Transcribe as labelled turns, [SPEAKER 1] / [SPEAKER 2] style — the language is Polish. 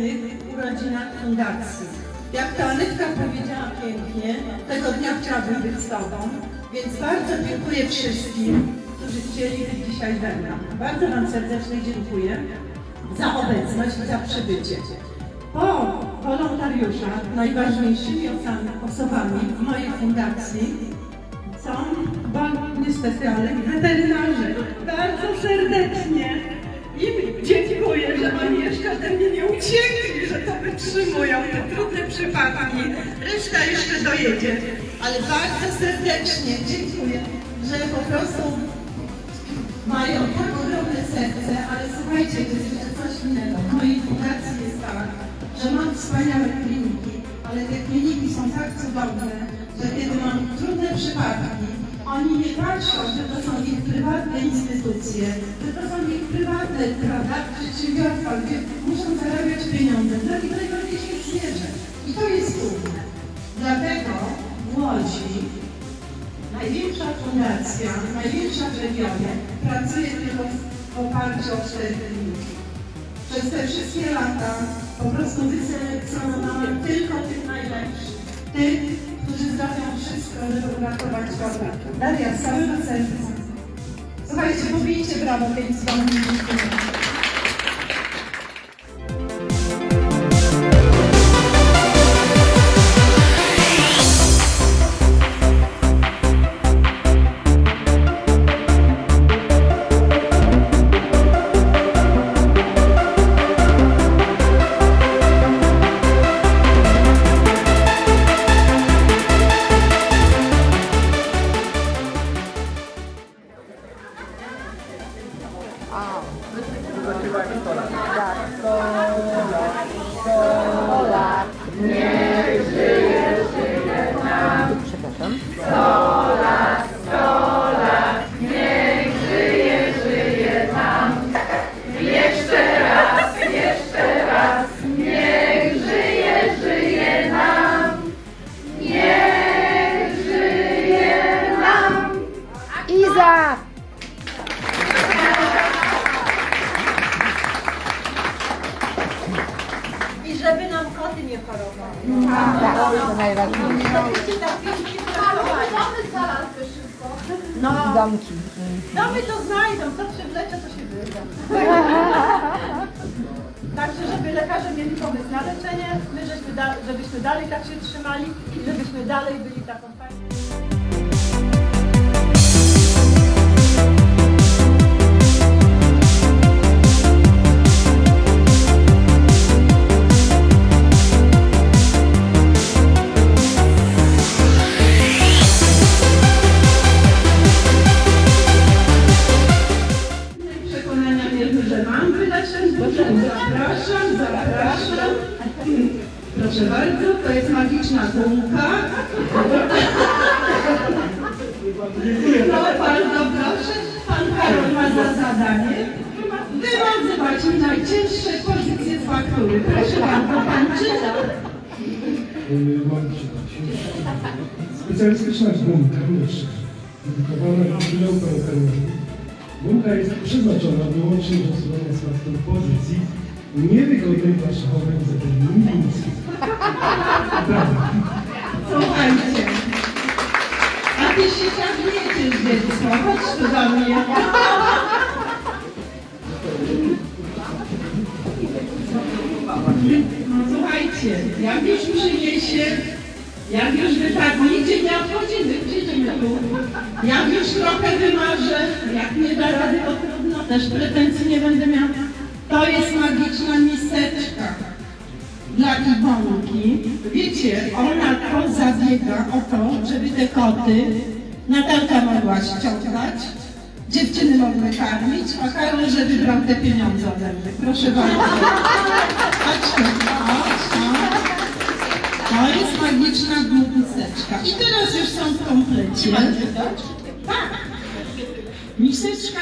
[SPEAKER 1] jubileryjnych urodzinach fundacji. Jak to Anytka powiedziała pięknie, tego dnia chciałabym być z Tobą, więc bardzo dziękuję wszystkim, którzy chcieli być dzisiaj ze mną. Bardzo Wam serdecznie dziękuję za obecność i za przybycie. Po wolontariuszach najważniejszymi osobami w mojej fundacji są, bo niestety, ale weterynarze. Bardzo serdecznie im dziękuję, że jeszcze ode mnie nie uciekli, że to wytrzymują te trudne przypadki. Reszta jeszcze dojedzie. Ale bardzo serdecznie dziękuję, że po prostu mają tak ogromne serce, ale słuchajcie, to jest jeszcze coś innego. W mojej fundacji jest tak, że mam wspaniałe kliniki, ale te kliniki są tak cudowne, że kiedy mam trudne przypadki, oni nie patrzą, że to są ich prywatne instytucje, że to są ich prywatne prawda, przedsiębiorstwa, gdzie muszą zarabiać pieniądze. Dla nich najważniejsze jest zwierzę. I to jest trudne. Dlatego w Łodzi Największa fundacja, największa w regionie, pracuje tylko w oparciu o kliniki. Przez te wszystkie lata po prostu wyselekcjonowałam tylko tych najlepszych. Tych, Daria, całego serca. Słuchajcie, pobijcie brawo tej dzwonki.
[SPEAKER 2] Iza!
[SPEAKER 1] Żeby nam koty nie chorowały.
[SPEAKER 2] Tak, to najważniejsze.
[SPEAKER 1] No,
[SPEAKER 2] Domki.
[SPEAKER 1] domy to znajdą, co przywleczę, to się wyda. Także, żeby lekarze mieli pomysł na leczenie, my żeśmy da, żebyśmy dalej tak się trzymali i żebyśmy dalej byli taką fajną. Jest magiczna gumka. No bardzo proszę, pan Karol ma za zadanie wywiązywać mi najcięższe pozycje z faktury. Proszę bardzo, pan czyta.
[SPEAKER 3] Specjalistyczna gumka myszy, dedykowana jubileum pękarowi. Gumka jest przeznaczona wyłącznie do usuwania z faktur pozycji szachowej zapewnienia misji. Prawda.
[SPEAKER 1] Słuchajcie. A ty się tak wiecie, dziecko. Chodź tu do mnie. No słuchajcie, jak już przyniesie, jak już wypadnie, nigdzie nie odchodzimy, przyjdziemy tu. Jak już trochę wymarzę, jak nie da rady, to trudno, też pretensji nie będę miała. To jest magiczna miseczka dla Iwonki. Wiecie, ona to zabiega o to, żeby te koty Natalka mogła ściągać, dziewczyny mogły karmić, a Karol, żeby brał te pieniądze ode mnie. Proszę bardzo. Chodź. To jest magiczna miseczka. I teraz już są w komplecie. Tak. Miseczka